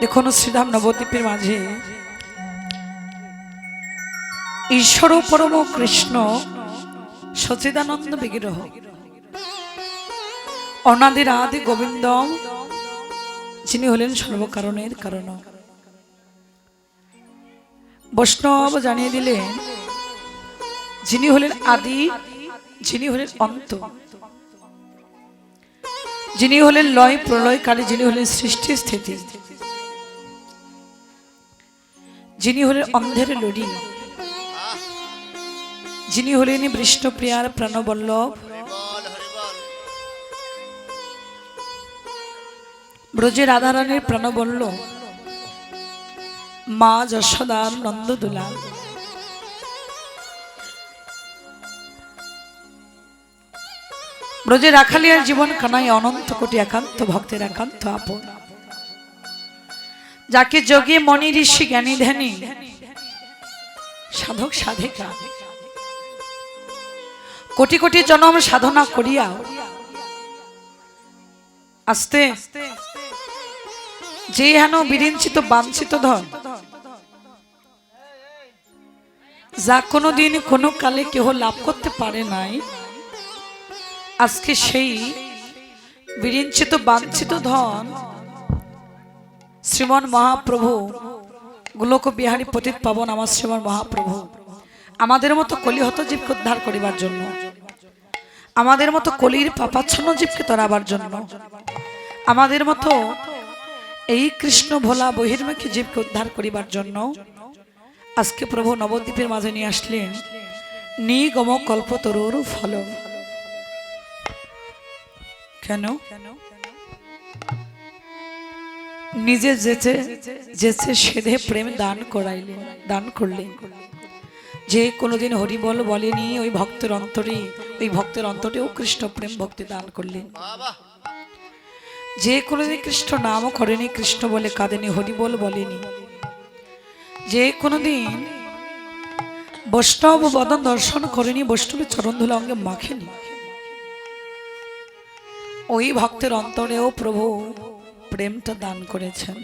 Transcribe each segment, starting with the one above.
দেখুন, শ্রীধাম নবদ্বীপের মাঝে ঈশ্বর পরম কৃষ্ণ সচিদানন্দ বিগ্রহ। অনাদির আদি গোবিন্দ, যিনি হলেন সর্বকারণের কারণ। বৈষ্ণব জানিয়ে দিলেন, যিনি হলেন আদি, যিনি হলেন অন্ত। যিনি হলেন লয় প্রলয়কারী, যিনি হলেন সৃষ্টি স্থিতি যিনি হলেন অন্ধের লড়ি। যিনি হলেন বৃষ্ণপ্রিয়ার প্রাণবল্লভ। ব্রজের রাধারানীর প্রাণবল্লভ। মা যশোদার নন্দদুলাল ব্রজে রাখালিয়ার জীবন কানাই অনন্ত কোটি একান্ত ভক্তের একান্ত আপন যাকে যোগে মনি ঋষি জ্ঞানী ধ্যানী। সাধক, সাধিকা। কোটি কোটি জনম সাধনা করিয়া আস্তে। যে হেন বিরিঞ্চিত, বাঞ্ছিত ধন। যা কোনোদিন কোনো কালে কেহ লাভ করতে পারে নাই, আজকে সেই বিরিঞ্চিত, বাঞ্ছিত ধন শ্রীমন মহাপ্রভু, গোলক বিহারী পতিত পাবন আমার শ্রীমন মহাপ্রভু। আমাদের মতো কলিহত জীবকে উদ্ধার করিবার জন্য, আমাদের মতো কলির পাপাচ্ছন্ন জীবকে তরাবার জন্য, আমাদের মতো এই কৃষ্ণ ভোলা বহির্মুখী জীবকে উদ্ধার করিবার জন্য আজকে প্রভু নবদ্বীপের মাঝে নিয়ে আসলেন নিগম কল্পতরুর ফল কেন? নিজে যেচে যেচে সেধে প্রেম দান করাইলেন দান করলেন যে কোনোদিন হরিবল বলেনি ওই ভক্তের অন্তরে ওই ভক্তের অন্তরেও কৃষ্ণ প্রেম ভক্তি দান করলেন যে কোনোদিন কৃষ্ণ নামও করেনি কৃষ্ণ বলে কাঁদেনি হরিবল বলেনি। যে কোনোদিন বৈষ্ণব বদন দর্শন করেনি বৈষ্ণবের চরণ ধুলে অঙ্গে মাখেনি। ওই ভক্তের অন্তরেও প্রভু প্রেমটা দান করেছেন।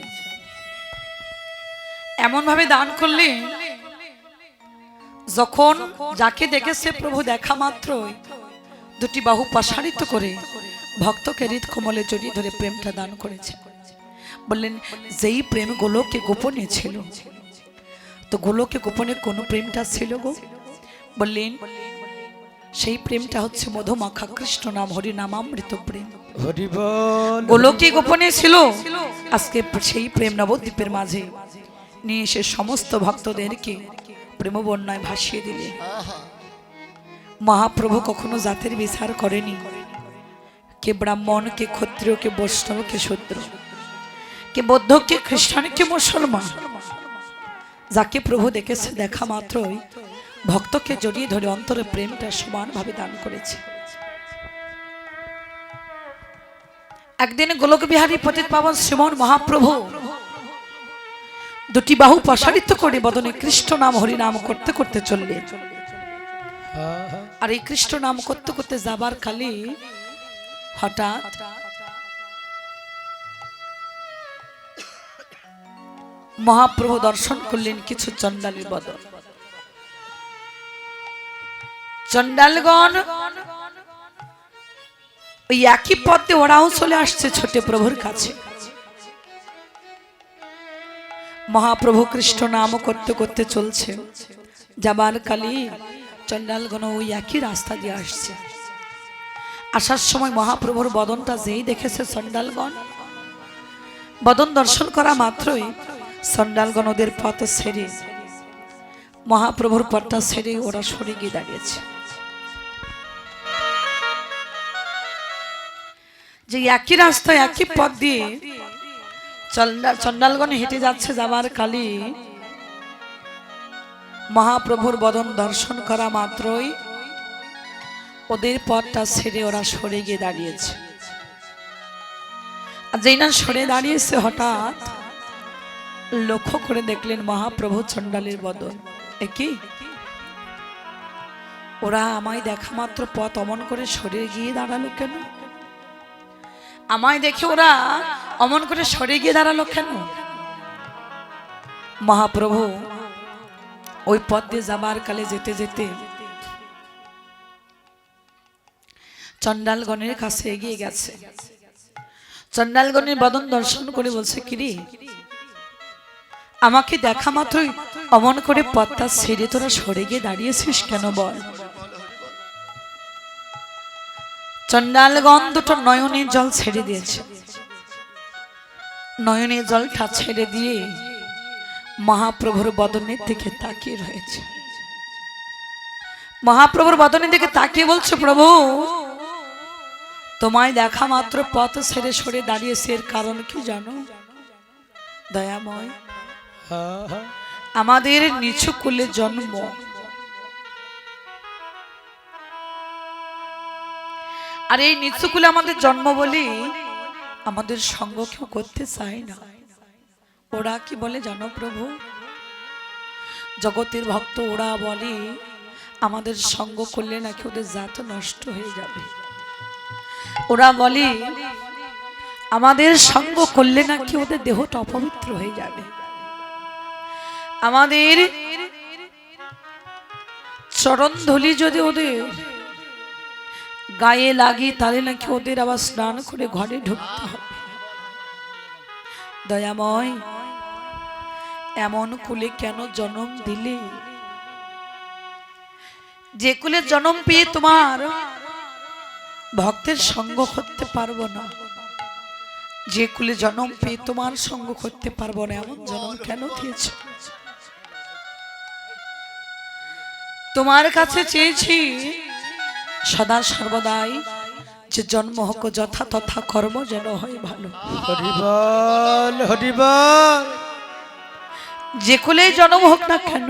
এমন ভাবে দান করলেন যখন যাকে দেখেছে প্রভু দেখা মাত্রই দুটি বাহু প্রসারিত করে ভক্তকে হৃদ কোমলে জড়িয়ে ধরে প্রেমটা দান করেছে। বললেন, যেই প্রেম গোলকে গোপনে ছিল, তো গোলকে গোপনে কোন প্রেমটা ছিল গো? বললেন সেই প্রেমটা হচ্ছে মধুমাখা কৃষ্ণ নাম হরি নামামৃত প্রেম। হরিবল। গোলকে গোপনে ছিল। আজকে সেই প্রেম নবদ্বীপের মাঝে নিয়ে এসে সমস্ত ভক্তদেরকে প্রেম বন্যায় ভাসিয়ে দিলে। মহাপ্রভু কখনো জাতের বিচার করেনি। কে ব্রাহ্মণ কে ক্ষত্রিয় কে বৈষ্ণব কে শূদ্র কে বৌদ্ধ কে খ্রিস্টান কে মুসলমান যাকে প্রভু দেখেছে দেখা মাত্রই ভক্তকে জড়িয়ে ধরে অন্তরে প্রেমটা সমানভাবে দান করেছে। একদিন গোলক বিহারী পতিত পাবন শ্রীমন মহাপ্রভু দুটি বাহু প্রসারিত করে বদনে কৃষ্ণ নাম, হরি নাম করতে করতে চললেন। আর এই কৃষ্ণ নাম করতে করতে যাবার কালে হঠাৎ মহাপ্রভু দর্শন করলেন কিছু চণ্ডালীর বদল চণ্ডালগণ, ওই একই পথে ওরাও চলে আসছে ছোটে প্রভুর কাছে। মহাপ্রভু কৃষ্ণ নাম করতে করতে চলছে। যাবার কালী চণ্ডালগণ ওই একই রাস্তা দিয়ে আসছে। আসার সময় মহাপ্রভুর বদনটা যেই দেখেছে চণ্ডালগণ, বদন দর্শন করা মাত্রই চণ্ডালগণ ওদের পথ ছেড়ে মহাপ্রভুর পথটা ছেড়ে ওরা সরে গিয়ে দাঁড়িয়েছে। যে একই রাস্তায়, একই পথ দিয়ে চন্ডাল চন্ডালগণ হেঁটে যাচ্ছে যাবার কালী। মহাপ্রভুর বদন দর্শন করা মাত্রই ওদের পথটা ছেড়ে ওরা সরে গিয়ে দাঁড়িয়েছে। আর যেই না সরে দাঁড়িয়েছে হঠাৎ লক্ষ্য করে দেখলেন মহাপ্রভু চণ্ডালের বদন। একই ওরা আমায় দেখা মাত্র পথ অমন করে সরে গিয়ে দাঁড়াল কেন? আমায় দেখে ওরা অমন করে সরে গিয়ে দাঁড়াল কেন? মহাপ্রভু, ওই পথ দিয়ে যাবার কালে যেতে যেতে চন্ডালগণের কাছে এগিয়ে গেছে। চন্ডালগণের বদন দর্শন করে বলছে, কিরে, আমাকে দেখা মাত্রই অমন করে পথটা ছেড়ে তোরা সরে গিয়ে দাঁড়িয়েছিস কেন বল? চন্ডালগণ দুটো নয়নের জল ছেড়ে দিয়েছে। নয়নের জলটা ছেড়ে দিয়ে মহাপ্রভুর বদনের দিকে তাকিয়ে রয়েছে। মহাপ্রভুর বদনের দিকে তাকিয়ে বলছে প্রভু তোমায় দেখা মাত্র পথ ছেড়ে সরে দাঁড়িয়েছে এর কারণ কি জানো? দয়াময় আমাদের নিচু কুলে জন্ম। আর এই নিচু কুলে আমাদের জন্ম বলি, আমাদের সঙ্গ কেউ করতে চায় না। ওরা কি বলে জানো প্রভু? জগতের ভক্ত ওরা বলে, আমাদের সঙ্গ করলে নাকি ওদের জাত নষ্ট হয়ে যাবে। ওরা বলে, আমাদের সঙ্গ করলে নাকি ওদের দেহটা অপবিত্র হয়ে যাবে। আমাদের চরণ ধলি যদি ওদের গায়ে লাগে তাহলে নাকি ওদের আবার স্নান করে ঘরে ঢুকতে হবে। দয়াময়, এমন কুলে কেন জন্ম দিলে? যে কুলে জন্ম পেয়ে তোমার ভক্তের সঙ্গ করতে পারব না। যে কুলে জন্ম পেয়ে তোমার সঙ্গ করতে পারব না, এমন জন্ম কেন দিয়েছ? তোমার কাছে চেয়েছি সদা সর্বদাই যে জন্ম হোক যথা তথা কর্ম যেন হয় ভালো। হরিবল হরিবল। যে কুলেই জন্ম হোক না কেন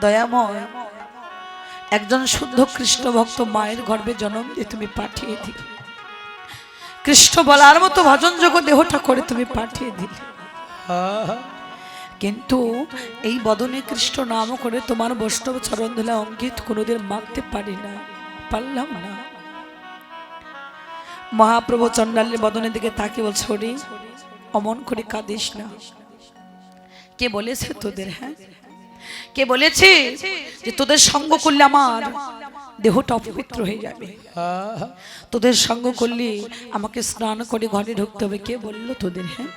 দয়াময় একজন শুদ্ধ কৃষ্ণ ভক্ত মায়ের গর্ভে জন্ম দিয়ে তুমি পাঠিয়ে দিলে। কৃষ্ণ বলার মতো ভজন যোগ দেহটা করে তুমি পাঠিয়ে দিলে। কিন্তু এই বদনে কৃষ্ণ নাম করে তোমার বৈষ্ণব চরণ ধুলা অঙ্কিত কোনোদিন মাখতে পারি না, পারলাম না। মহাপ্রভু চন্ডালের বদনের দিকে তাকে বলছে ওরে অমন করে কাঁদিস না। কে বলেছে তোদের হ্যাঁ? কে বলেছে যে তোদের সঙ্গ করলে আমার দেহটা অপবিত্র হয়ে যাবে? তোদের সঙ্গ করলে আমাকে স্নান করে ঘরে ঢুকতে হবে। কে বলল তোদের হ্যাঁ?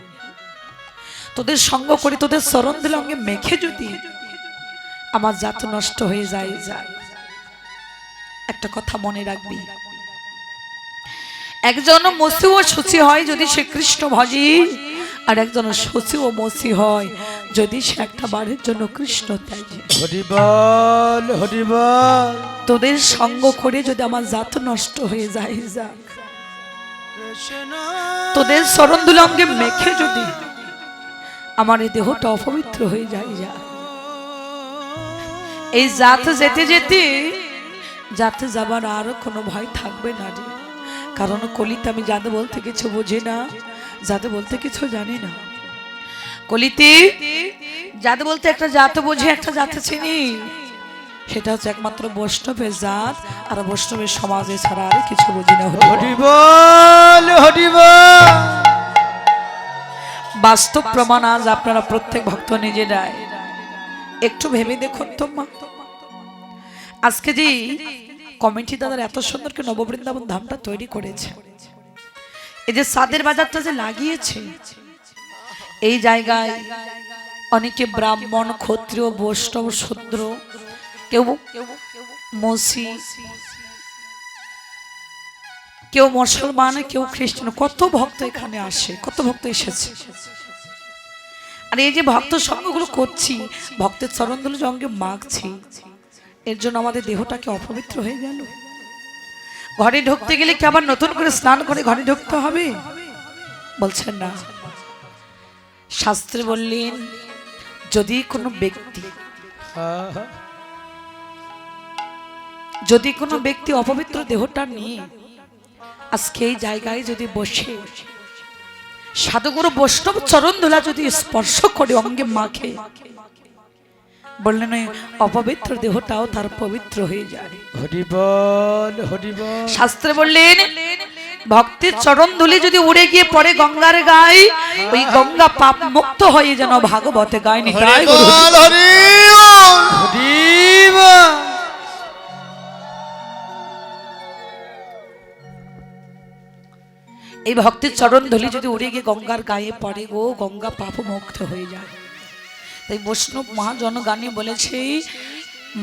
তোদের সঙ্গ করে তোদের চরণ দিলে অঙ্গে মেখে যদি আমার জাত নষ্ট হয়ে যায় যায়। একটা কথা মনে রাখবি। একজন মসি ও সূচি হয় যদি সে কৃষ্ণ ভজি আর একজন সচি ও মসি হয় যদি সে একটা বাড়ির জন্য কৃষ্ণ ত্যাজি হরিবল হরিবল। তোদের সঙ্গ করে যদি আমার জাত নষ্ট হয়ে যায় যাক তোদের চরণ দুলঙ্গে মেখে যদি আমার এই দেহটা অপবিত্র হয়ে যায় যা। এই জাত যেতে যেতে যাতে যাবার আর কোনো ভয় থাকবে না রে। কারণ কলিতে আমি যাতে বলতে কিছু বুঝি না যাতে বলতে কিছু জানি না। কলিতে যাতে বলতে একটা জাত বুঝি একটা জাতে চিনি। সেটা হচ্ছে একমাত্র বৈষ্ণবের জাত আর বৈষ্ণবের সমাজে ছাড়া আর কিছু বুঝি না। হরি বল। হরিবল হরিবল বাস্তব প্রমাণ আজ আপনারা প্রত্যেক ভক্ত নিজেরাই। একটু ভেবে দেখুন তো আজকে যে কমিটি দাদার এত সুন্দর করে নববৃন্দাবন ধামটা তৈরি করেছে, এই যে সাদের বাজারটা যে লাগিয়েছে, এই জায়গায় অনেকে ব্রাহ্মণ, ক্ষত্রিয়, বৈষ্ণব, শূদ্র, কেউ মসি কেউ মুসলমান, কেউ খ্রিস্টান, কত ভক্ত এখানে আসে, কত ভক্ত এসেছে। আর এই যে ভক্ত সঙ্গগুলো করছি, ভক্তের চরণগুলো সঙ্গে মাগছি এর জন্য আমাদের দেহটাকে অপবিত্র হয়ে গেল। ঘরে ঢুকতে গেলে কি আবার নতুন করে স্নান করে ঘরে ঢুকতে হবে? বলছেন না। শাস্ত্রে বললেন, যদি কোনো ব্যক্তি যদি কোনো ব্যক্তি অপবিত্র দেহটা নিয়ে আজকে এই জায়গায় যদি বসে সাধুগুরু বৈষ্ণব চরণ ধুলা যদি স্পর্শ করে অঙ্গে মাখে বললেন ওই অপবিত্র দেহটাও তার পবিত্র হয়ে যায়। হরিবল হরিবল শাস্ত্রে বললেন ভক্তির চরণ ধুলি যদি উড়ে গিয়ে পড়ে গঙ্গার গায়ে ওই গঙ্গা পাপ মুক্ত হয়ে যেন ভাগবতে গায়নি। তাই হরি এই ভক্তির চরণ ধুলি যদি উড়ে গিয়ে গঙ্গার গায়ে পড়ে গো গঙ্গা পাপ মুক্ত হয়ে যায়। তাই বৈষ্ণব মহাজন গানে বলেছে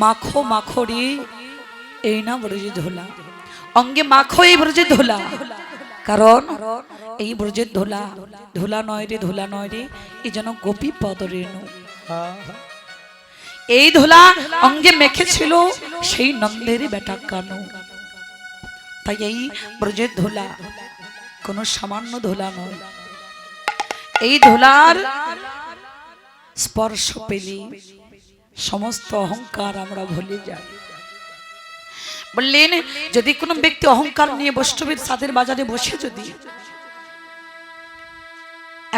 মাখো মাখো রে এই না ব্রজে ধোলা। অঙ্গে মাখো এই ব্রজে ধোলা কারণ এই ব্রজের ধোলা ধোলা নয় রে ধোলা নয় রে এই যেন গোপী পদ রেণু। হ্যাঁ, এই ধোলা অঙ্গে মেখেছিল সেই নন্দের বেটা কানু। তাই এই ব্রজের ধোলা কোনো সামান্য ধোলা নয়। এই ধোলার স্পর্শ পেলে সমস্ত অহংকার আমরা ভুলে যাই। বললেন, যদি কোনো ব্যক্তি অহংকার নিয়ে বৈষ্ণবের সাদের বাজারে বসে যদি,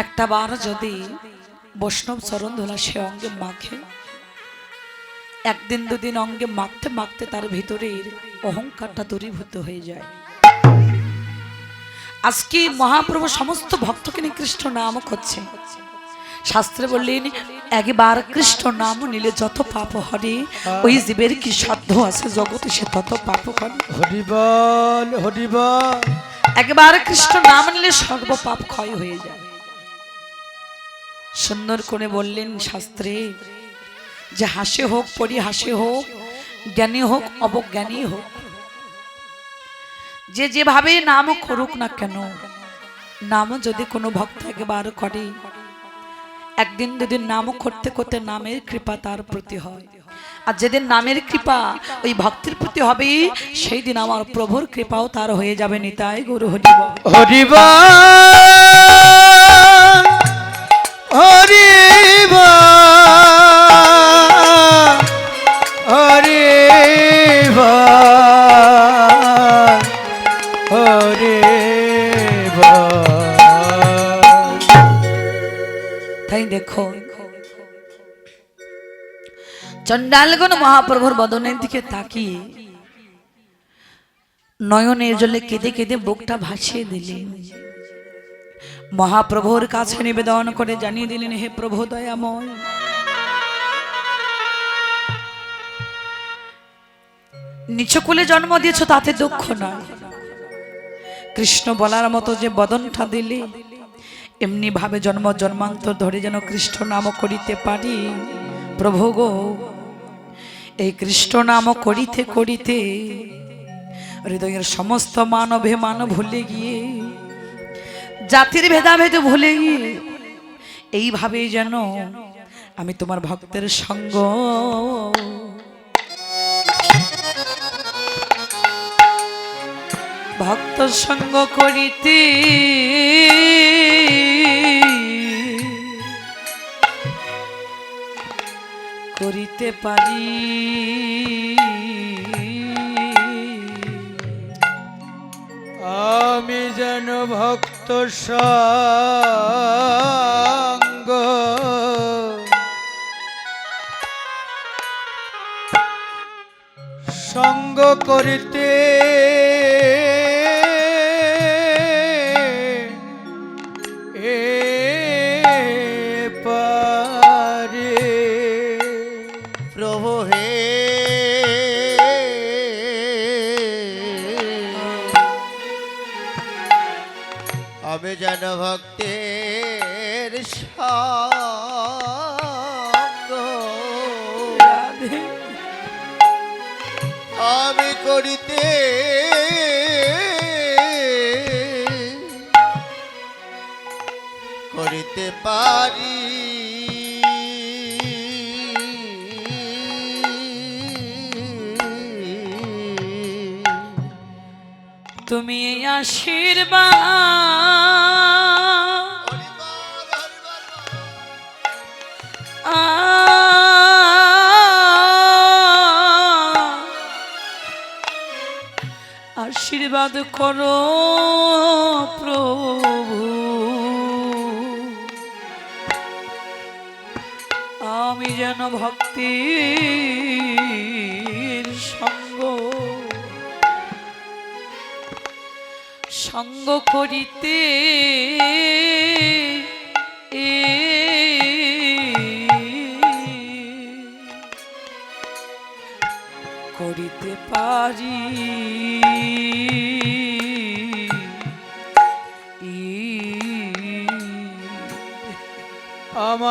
একটা বার যদি বৈষ্ণব চরণ ধোলা সে অঙ্গে মাখে, একদিন দুদিন অঙ্গে মাখতে মাখতে তার ভিতরের অহংকারটা দূরীভূত হয়ে যায়। আজকে মহাপ্রভু সমস্ত ভক্তকে নিয়ে কৃষ্ণ নাম করছে। শাস্ত্রে বললেন একবার কৃষ্ণ নাম নিলে যত পাপ হরে ওই জীবের কি সাধ্য আছে জগতে সে তত পাপ করে? হরি বল হরি বল। একবার কৃষ্ণ নাম নিলে সর্ব পাপ ক্ষয় হয়ে যায়। সুন্দর করে বললেন শাস্ত্রে যে হাসে হোক পরিহাসে হোক জ্ঞানী হোক অবজ্ঞানী হোক যে যেভাবে নাম করুক না কেন নাম যদি কোনো ভক্ত একবার করে, একদিন দুদিন নাম করতে করতে নামের কৃপা তার প্রতি হয়। আর যেদিন নামের কৃপা ওই ভক্তির প্রতি হবে সেই দিন আমার প্রভুর কৃপাও তার হয়ে যাবে নিতাই গুরু হরিব হরি চণ্ডালগণ মহাপ্রভুর বদনের দিকে তাকিয়ে নয়নের জলে কেঁদে কেঁদে বুকটা ভাসিয়ে দিলেন। মহাপ্রভুর কাছে নিবেদন করে জানিয়ে দিলেন, হে প্রভু দয়াময়, নিচকুলে জন্ম দিয়েছ, তাতে দুঃখ নয়। কৃষ্ণ বলার মতো যে বদনটা দিলে, এমনি ভাবে জন্ম জন্মান্তর ধরে যেন কৃষ্ণ নাম করিতে পারি। প্রভু গো, এই কৃষ্ণ নাম করিতে করিতে হৃদয়ের সমস্ত মান ভুলে গিয়ে, জাতির ভেদাভেদ ভুলে গিয়ে এইভাবে যেন আমি তোমার ভক্তের সঙ্গ ভক্ত সঙ্গ করিতে। করিতে পারি। আমি যেন ভক্ত সঙ্গ সঙ্গ করিতে আমি করিতে। করিতে পারি। তুমি আশীর্বাদ আশীর্বাদ করো প্রভু। আমি যেন ভক্তির সঙ্গ সঙ্গ করিতে করিতে পারি।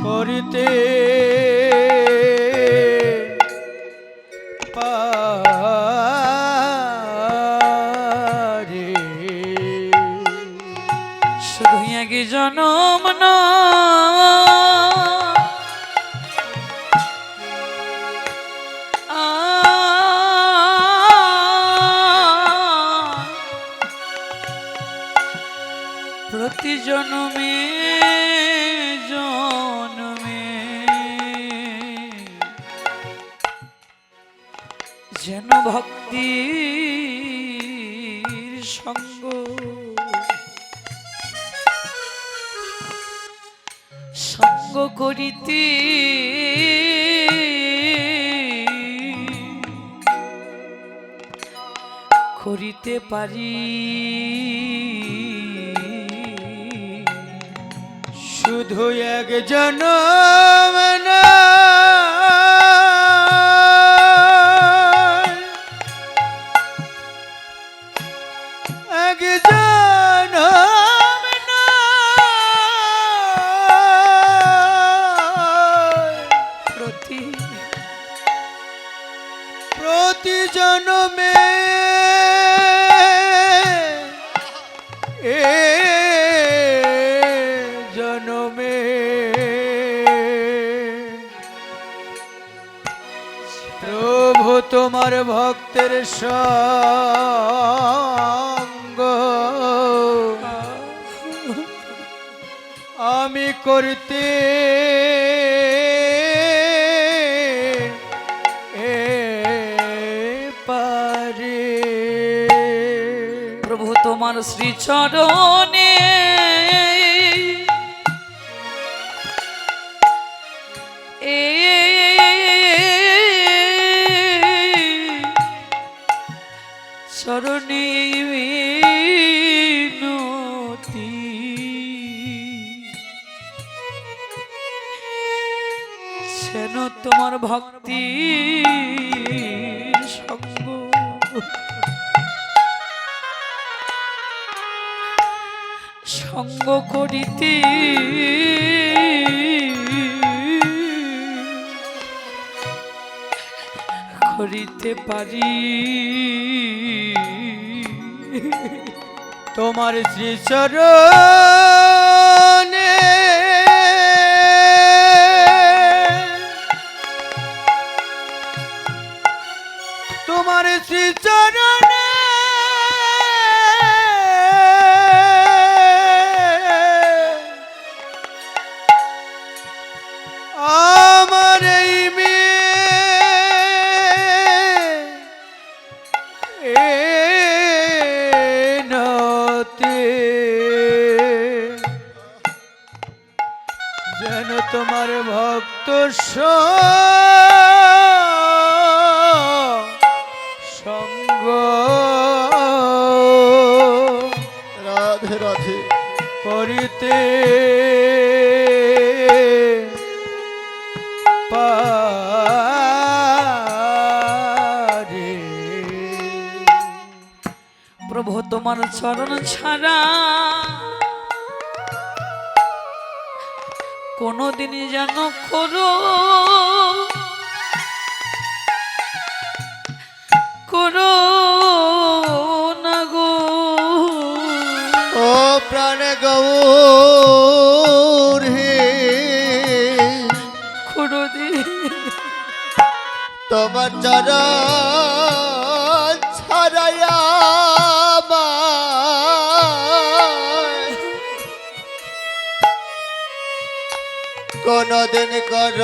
করিতে সঙ্গ। সঙ্গ করিতে করিতে পারি। শুধু এক জনম প্রতি জনমে এ জনমে প্রভু তোমার ভক্তের সঙ্গ। আমি করতে তোমার করিতে পারি। তোমার শ্রীচরণে যেন তোমার ভক্ত সঙ্গ। রাধে রাধে। করিতে পারে। প্রভু তোমার চরণ ছাড়া কোনোদিন যেন করো করো না গো। ও প্রাণে গৌর হে। খুড়দি তোমার চরণ কোনদিন কর।